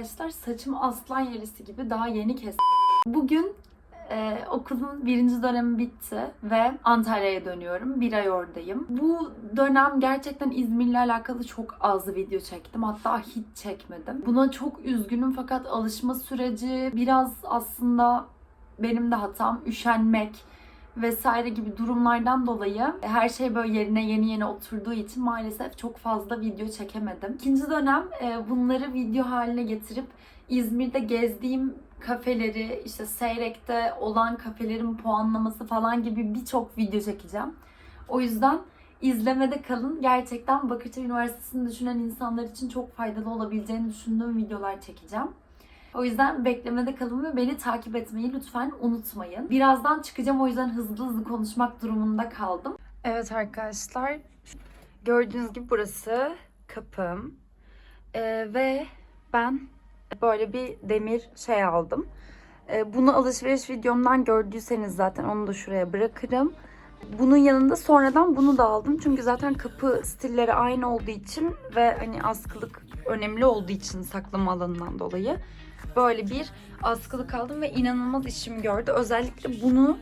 arkadaşlar. Saçım aslan yerisi gibi daha yeni kestim. Bugün e, okulun birinci dönemi bitti ve Antalya'ya dönüyorum. Bir ay oradayım. Bu dönem gerçekten İzmir'le alakalı çok az video çektim. Hatta hiç çekmedim. Buna çok üzgünüm fakat alışma süreci biraz aslında benim de hatam üşenmek vesaire gibi durumlardan dolayı her şey böyle yerine yeni yeni oturduğu için maalesef çok fazla video çekemedim. İkinci dönem e, bunları video haline getirip İzmir'de gezdiğim kafeleri, işte Seyrek'te olan kafelerin puanlaması falan gibi birçok video çekeceğim. O yüzden izlemede kalın. Gerçekten Bakırköy Üniversitesi'ni düşünen insanlar için çok faydalı olabileceğini düşündüğüm videolar çekeceğim. O yüzden beklemede kalın ve beni takip etmeyi lütfen unutmayın. Birazdan çıkacağım o yüzden hızlı hızlı konuşmak durumunda kaldım. Evet arkadaşlar gördüğünüz gibi burası kapım Ee, ve ben böyle bir demir şey aldım. Ee, bunu alışveriş videomdan gördüyseniz zaten onu da şuraya bırakırım. Bunun yanında sonradan bunu da aldım. Çünkü zaten kapı stilleri aynı olduğu için ve hani askılık önemli olduğu için saklama alanından dolayı böyle bir askılık aldım ve inanılmaz işim gördü. Özellikle bunu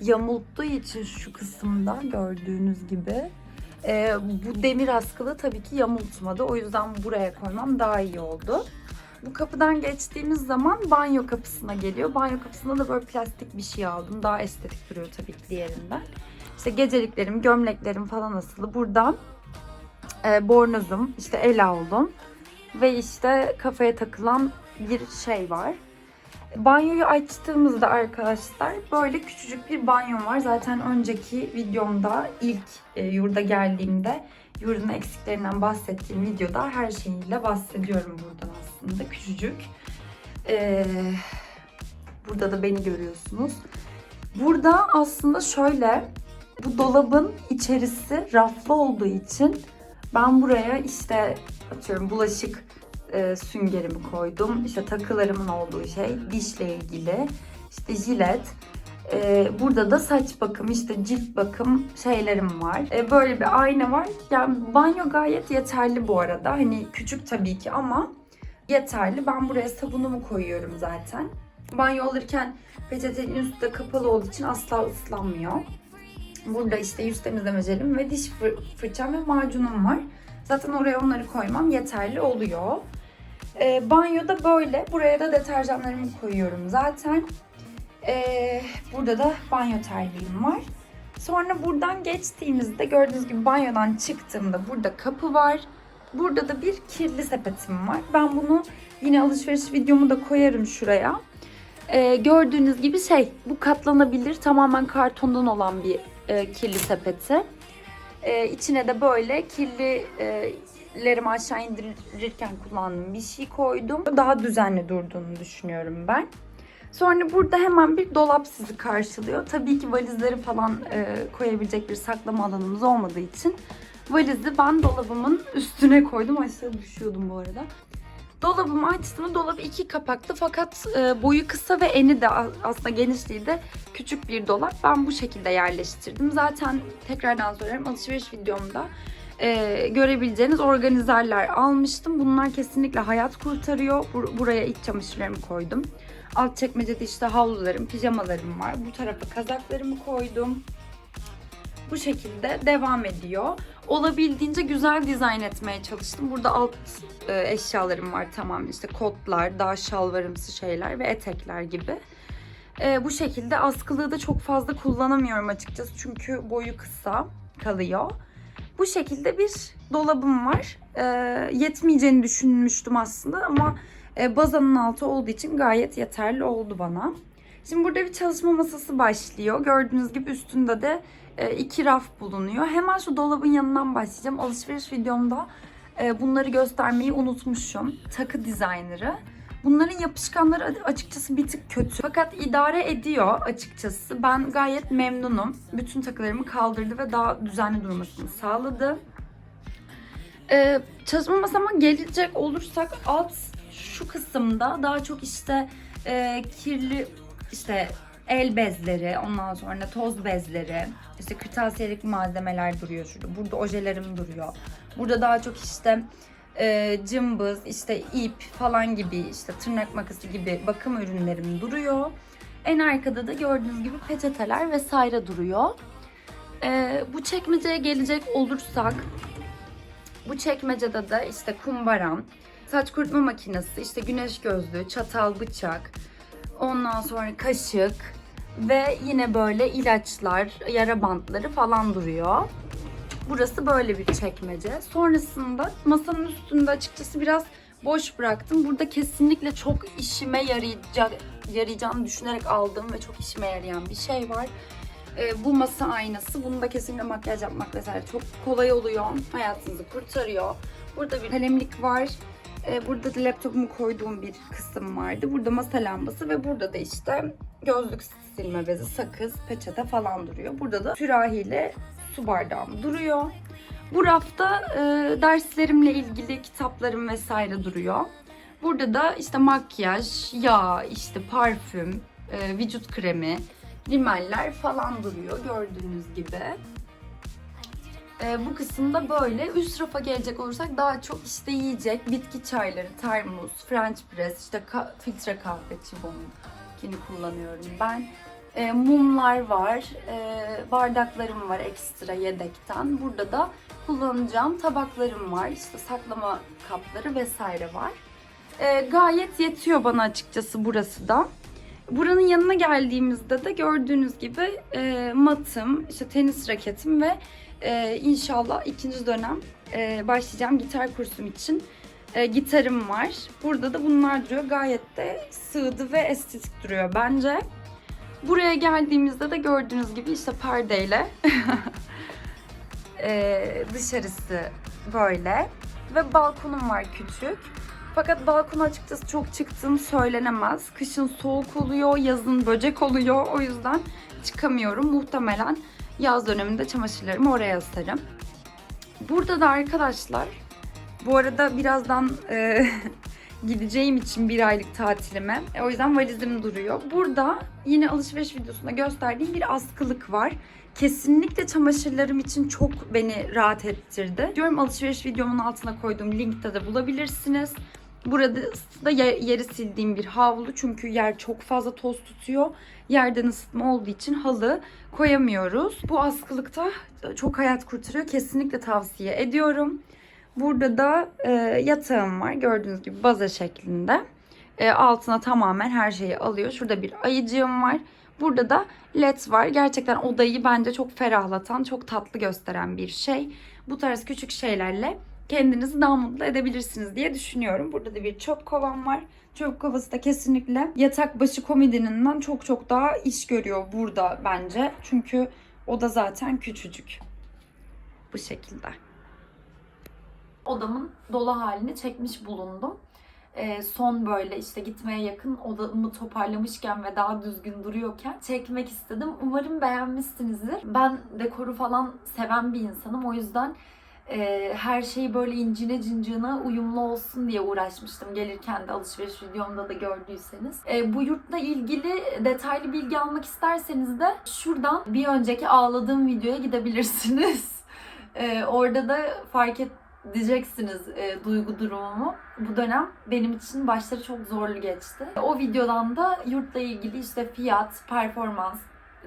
yamulttuğu için şu kısımda gördüğünüz gibi e, bu demir askılı tabii ki yamultmadı. O yüzden buraya koymam daha iyi oldu. Bu kapıdan geçtiğimiz zaman banyo kapısına geliyor. Banyo kapısında da böyle plastik bir şey aldım. Daha estetik duruyor tabii ki diğerinden. İşte geceliklerim, gömleklerim falan asılı. Buradan e, bornozum, işte el aldım ve işte kafaya takılan bir şey var. Banyoyu açtığımızda arkadaşlar böyle küçücük bir banyom var. Zaten önceki videomda ilk e, yurda geldiğimde yurdun eksiklerinden bahsettiğim videoda her şeyiyle bahsediyorum buradan aslında. Küçücük. Ee, burada da beni görüyorsunuz. Burada aslında şöyle bu dolabın içerisi raflı olduğu için ben buraya işte atıyorum bulaşık e, süngerimi koydum. İşte takılarımın olduğu şey dişle ilgili. işte jilet. E, burada da saç bakım, işte cilt bakım şeylerim var. E, böyle bir ayna var. Yani banyo gayet yeterli bu arada. Hani küçük tabii ki ama yeterli. Ben buraya sabunumu koyuyorum zaten. Banyo alırken peçetenin üstü de kapalı olduğu için asla ıslanmıyor. Burada işte yüz temizleme jelim ve diş fır- fırçam ve macunum var. Zaten oraya onları koymam yeterli oluyor. E, banyoda böyle. Buraya da deterjanlarımı koyuyorum zaten. E, burada da banyo terliğim var. Sonra buradan geçtiğimizde gördüğünüz gibi banyodan çıktığımda burada kapı var. Burada da bir kirli sepetim var. Ben bunu yine alışveriş videomu da koyarım şuraya. E, gördüğünüz gibi şey bu katlanabilir tamamen kartondan olan bir e, kirli sepeti. E, içine de böyle kirli e, lerimi aşağı indirirken kullandığım bir şey koydum. Daha düzenli durduğunu düşünüyorum ben. Sonra burada hemen bir dolap sizi karşılıyor. Tabii ki valizleri falan e, koyabilecek bir saklama alanımız olmadığı için valizi ben dolabımın üstüne koydum. Aşağı düşüyordum bu arada. Dolabımı açtığımda dolabı iki kapaklı fakat e, boyu kısa ve eni de aslında genişliği de küçük bir dolap. Ben bu şekilde yerleştirdim. Zaten tekrardan söylüyorum alışveriş videomda e, görebileceğiniz organizerler almıştım. Bunlar kesinlikle hayat kurtarıyor. Bur- buraya iç çamaşırlarımı koydum. Alt çekmecede işte havlularım, pijamalarım var. Bu tarafa kazaklarımı koydum. Bu şekilde devam ediyor. Olabildiğince güzel dizayn etmeye çalıştım. Burada alt e, eşyalarım var tamam işte kotlar, daha şalvarımsı şeyler ve etekler gibi. E, bu şekilde askılığı da çok fazla kullanamıyorum açıkçası çünkü boyu kısa kalıyor. Bu şekilde bir dolabım var. E, yetmeyeceğini düşünmüştüm aslında ama e, bazanın altı olduğu için gayet yeterli oldu bana. Şimdi burada bir çalışma masası başlıyor. Gördüğünüz gibi üstünde de e, iki raf bulunuyor. Hemen şu dolabın yanından başlayacağım. Alışveriş videomda e, bunları göstermeyi unutmuşum. Takı dizaynları. Bunların yapışkanları açıkçası bir tık kötü. Fakat idare ediyor açıkçası. Ben gayet memnunum. Bütün takılarımı kaldırdı ve daha düzenli durmasını sağladı. Ee, çalışma masama gelecek olursak alt şu kısımda daha çok işte e, kirli işte el bezleri, ondan sonra toz bezleri, işte kırtasiyelik malzemeler duruyor şurada. Burada ojelerim duruyor. Burada daha çok işte e, cımbız, işte ip falan gibi işte tırnak makası gibi bakım ürünlerim duruyor. En arkada da gördüğünüz gibi peçeteler vesaire duruyor. E, bu çekmeceye gelecek olursak bu çekmecede de işte kumbaram, saç kurutma makinesi, işte güneş gözlüğü, çatal, bıçak, ondan sonra kaşık ve yine böyle ilaçlar, yara bantları falan duruyor. Burası böyle bir çekmece. Sonrasında masanın üstünde açıkçası biraz boş bıraktım. Burada kesinlikle çok işime yarayacak yarayacağını düşünerek aldığım ve çok işime yarayan bir şey var. Ee, bu masa aynası. Bunu da kesinlikle makyaj yapmak vesaire çok kolay oluyor. Hayatınızı kurtarıyor. Burada bir kalemlik var. Ee, burada da laptopumu koyduğum bir kısım vardı. Burada masa lambası ve burada da işte gözlük silme bezi, sakız, peçete falan duruyor. Burada da sürahiyle su bardağım duruyor. Bu rafta e, derslerimle ilgili kitaplarım vesaire duruyor. Burada da işte makyaj, yağ, işte parfüm, e, vücut kremi, rimeller falan duruyor gördüğünüz gibi. E, bu kısımda böyle. Üst rafa gelecek olursak daha çok işte yiyecek, bitki çayları, termos, french press, işte ka- filtre kahve Çibo'nunkini kullanıyorum ben. E, mumlar var, e, bardaklarım var ekstra yedekten. Burada da kullanacağım tabaklarım var, işte saklama kapları vesaire var. E, gayet yetiyor bana açıkçası burası da. Buranın yanına geldiğimizde de gördüğünüz gibi e, matım, işte tenis raketim ve e, inşallah ikinci dönem e, başlayacağım gitar kursum için e, gitarım var. Burada da bunlar duruyor. Gayet de sığdı ve estetik duruyor bence. Buraya geldiğimizde de gördüğünüz gibi işte perdeyle e, dışarısı böyle ve balkonum var küçük. Fakat balkona açıkçası çok çıktığım söylenemez. Kışın soğuk oluyor, yazın böcek oluyor. O yüzden çıkamıyorum. Muhtemelen yaz döneminde çamaşırlarımı oraya asarım. Burada da arkadaşlar, bu arada birazdan e, gideceğim için bir aylık tatilime. E, o yüzden valizim duruyor. Burada yine alışveriş videosunda gösterdiğim bir askılık var. Kesinlikle çamaşırlarım için çok beni rahat ettirdi. Diyorum alışveriş videomun altına koyduğum linkte de bulabilirsiniz. Burada da yer- yeri sildiğim bir havlu çünkü yer çok fazla toz tutuyor. Yerden ısıtma olduğu için halı koyamıyoruz. Bu askılıkta çok hayat kurtarıyor. Kesinlikle tavsiye ediyorum. Burada da e, yatağım var. Gördüğünüz gibi baza şeklinde. E, altına tamamen her şeyi alıyor. Şurada bir ayıcığım var. Burada da led var. Gerçekten odayı bence çok ferahlatan, çok tatlı gösteren bir şey. Bu tarz küçük şeylerle kendinizi daha mutlu edebilirsiniz diye düşünüyorum. Burada da bir çöp kovam var. Çöp kovası da kesinlikle yatak başı komodininden çok çok daha iş görüyor burada bence. Çünkü o da zaten küçücük. Bu şekilde. odamın dolu halini çekmiş bulundum. Ee, son böyle işte gitmeye yakın odamı toparlamışken ve daha düzgün duruyorken çekmek istedim. Umarım beğenmişsinizdir. Ben dekoru falan seven bir insanım. O yüzden e, her şeyi böyle incine cincine uyumlu olsun diye uğraşmıştım. Gelirken de alışveriş videomda da gördüyseniz. E, bu yurtla ilgili detaylı bilgi almak isterseniz de şuradan bir önceki ağladığım videoya gidebilirsiniz. E, orada da fark et diyeceksiniz e, duygu durumumu. Bu dönem benim için başları çok zorlu geçti. O videodan da yurtla ilgili işte fiyat, performans,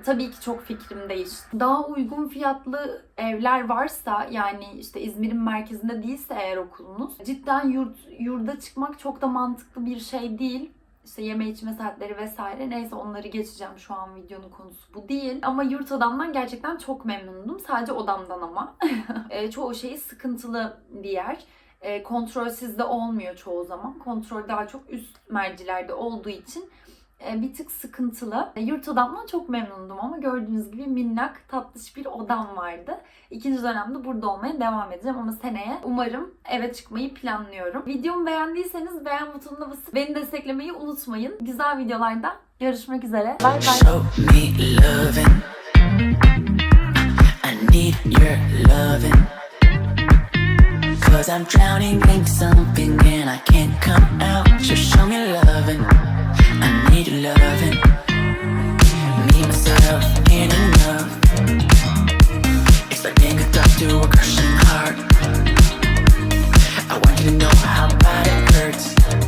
tabii ki çok fikrim değişti. Daha uygun fiyatlı evler varsa yani işte İzmir'in merkezinde değilse eğer okulunuz cidden yurt, yurda çıkmak çok da mantıklı bir şey değil. İşte yeme içme saatleri vesaire neyse onları geçeceğim şu an videonun konusu bu değil. Ama yurt odamdan gerçekten çok memnundum. Sadece odamdan ama. e, çoğu şeyi sıkıntılı bir yer. E, kontrol sizde olmuyor çoğu zaman. Kontrol daha çok üst mercilerde olduğu için bir tık sıkıntılı. E, Yurt odamdan çok memnundum ama gördüğünüz gibi minnak tatlış bir odam vardı. İkinci dönemde burada olmaya devam edeceğim ama seneye umarım eve çıkmayı planlıyorum. Videomu beğendiyseniz beğen butonuna basıp beni desteklemeyi unutmayın. Güzel videolarda görüşmek üzere. Bay bay. I need your loving. Myself, enough. A doctor or crushing.